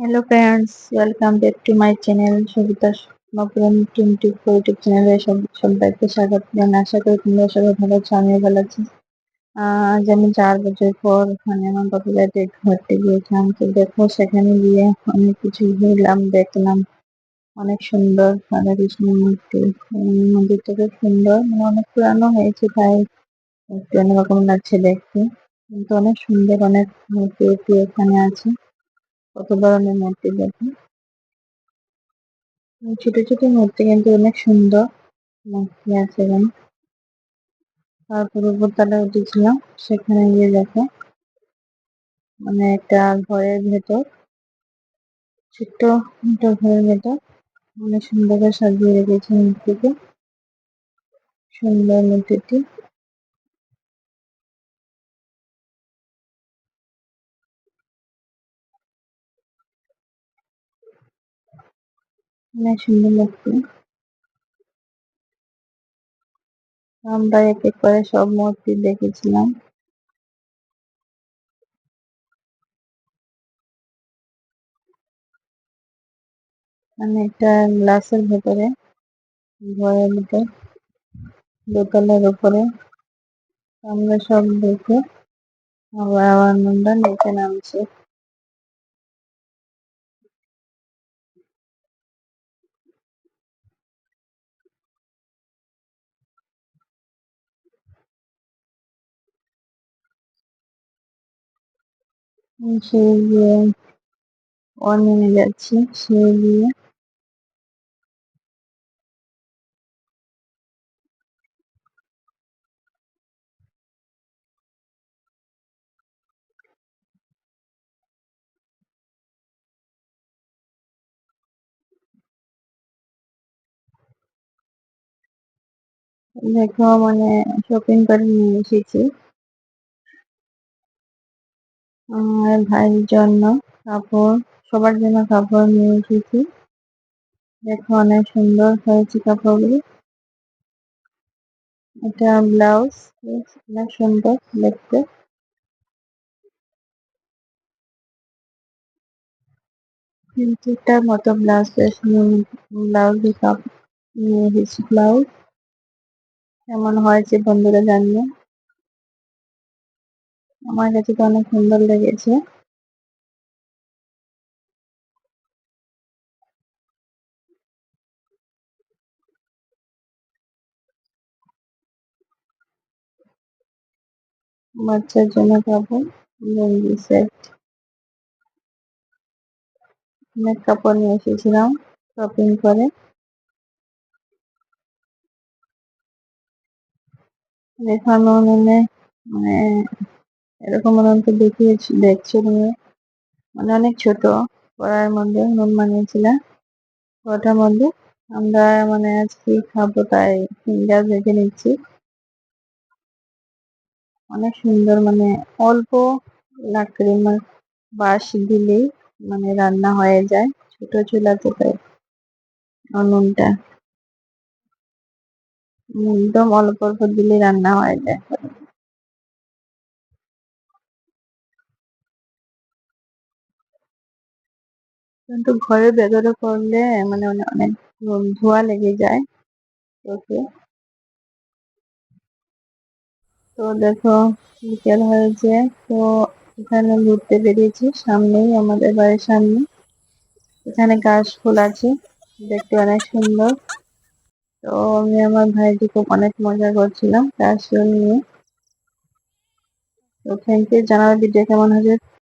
Hello friends welcome back to my channel Sabita নপুরন twenty four YouTube চ্যানেলে সব, সবাইকে স্বাগত জানাই। আশা করি তোমরা সবাই ভালো আছো, আমিও ভালো আছি। আজ আমি চার বছর পর মানে আমার বাপের বাড়িতে ঘুরতে গিয়েছিলাম। তো দেখো, সেখানে গিয়ে অনেক কিছু ঘুরলাম, দেখলাম। অনেক সুন্দর রাধা কৃষ্ণের মূর্তি মন্দিরটা খুব সুন্দর। মানে অনেক পুরানো হয়েছে, তাই একটু অন্যরকম লাগছে দেখতে। কিন্তু অনেক সুন্দর, অনেক মূর্তি এখানে আছে। কত ধরনের মূর্তি দেখুন? ছোট ছোট মূর্তি কিন্তু অনেক সুন্দর মূর্তি আছে এখানে। তারপর উপর তলা উঠেছিলাম সেখানে গিয়ে দেখো মানে একটা ঘরের ভেতর, ছোট্ট ঘরের ভেতর অনেক সুন্দর করে সাজিয়ে রেখেছে মূর্তিকে। সুন্দর মূর্তিটি। অনেক সুন্দর লাগছে। আমরা এক এক করে সব মূর্তি দেখেছিলাম। মানে একটা গ্লাসের ভেতরে, ঘরের ভিতর বোতলের উপরে, আমরা সব দেখে আবার আমার আনন্দ নিচে নামছে। সেই ও নেমে যাচ্ছি সেই দিয়ে দেখো মানে শপিং করে নিয়ে এসেছি আমার ভাইয়ের জন্য কাপড়, সবার জন্য কাপড় নিয়ে এসেছি। দেখো অনেক সুন্দর হয়েছে কাপড়গুলো। এটা ব্লাউজ অনেক সুন্দর দেখতে। তিনটার মতো ব্লাউজ ব্লাউজ নিয়ে এসেছি, ব্লাউজ। কেমন হয়েছে বন্ধুরা জানিয়ে আমার কাছে তো অনেক সুন্দর লেগেছে। বাচ্চার জন্য কাপড় লুঙ্গি সেট অনেক কাপড় নিয়ে এসেছিলাম শপিং করে। দেখানো মানে এরকম তো দেখিয়েছি, দেখছ তুমি মানে অনেক ছোট, পড়ার মধ্যে, নুন বানিয়েছিলাম ওটার মধ্যে। আমরা মানে আজকে খাব তাই, ফিঙ্গার ভেজে নিচ্ছি। অনেক সুন্দর মানে অল্প লাকড়ি বাঁশ দিলেই মানে রান্না হয়ে যায়, ছোট চুলাতে তাই। নুনটা। একদম অল্প অল্প দিলে রান্না হয়ে যায়। কিন্তু ঘরের ভেতরে করলে মানে অনেক ধোয়া লেগে যায়। তো দেখো, বিকেল হয়েছে। তো এখানে ঘুরতে বেরিয়েছি। সামনেই আমাদের বাড়ির সামনে। এখানে গাছ ফুল আছে। দেখতে অনেক সুন্দর। তো আমি আমার ভাইটি খুব অনেক মজা করছিলাম গাছ নিয়ে। তো থ্যাংক ইউ জানার ভিডিও কেমন হয়েছে?